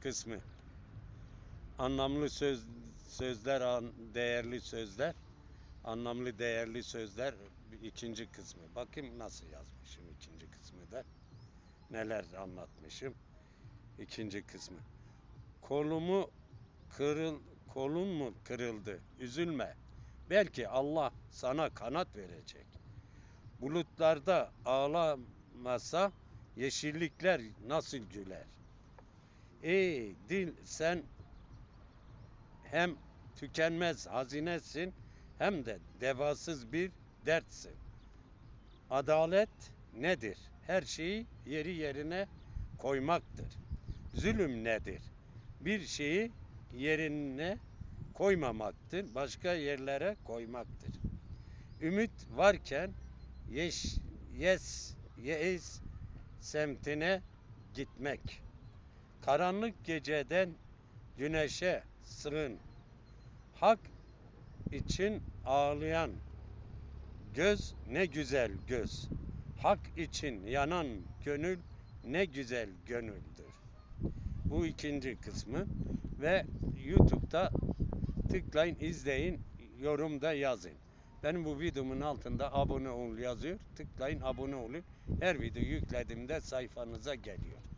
kısmı. Anlamlı söz sözler, değerli sözler. Anlamlı değerli sözler ikinci kısmı. Bakayım nasıl yazmışım ikinci kısmı da. Neler anlatmışım. ikinci kısmı. Kolumu kırıl kolun mu kırıldı? Üzülme. Belki Allah sana kanat verecek. Bulutlarda ağlamasa yeşillikler nasıl güler? Ey dil sen hem tükenmez hazinesin hem de devasız bir dertsin. Adalet nedir? Her şeyi yeri yerine koymaktır. Zulüm nedir? Bir şeyi yerine koymamaktır, başka yerlere koymaktır. Ümit varken yeş, yes, yeis semtine gitmek. Karanlık geceden güneşe sığın. Hak için ağlayan göz ne güzel göz. Hak için yanan gönül ne güzel gönüldür. Bu ikinci kısmı ve YouTube'da tıklayın, izleyin, yorumda yazın. Benim bu videomun altında abone ol yazıyor. Tıklayın, abone olun. Her video yüklediğimde sayfanıza geliyor.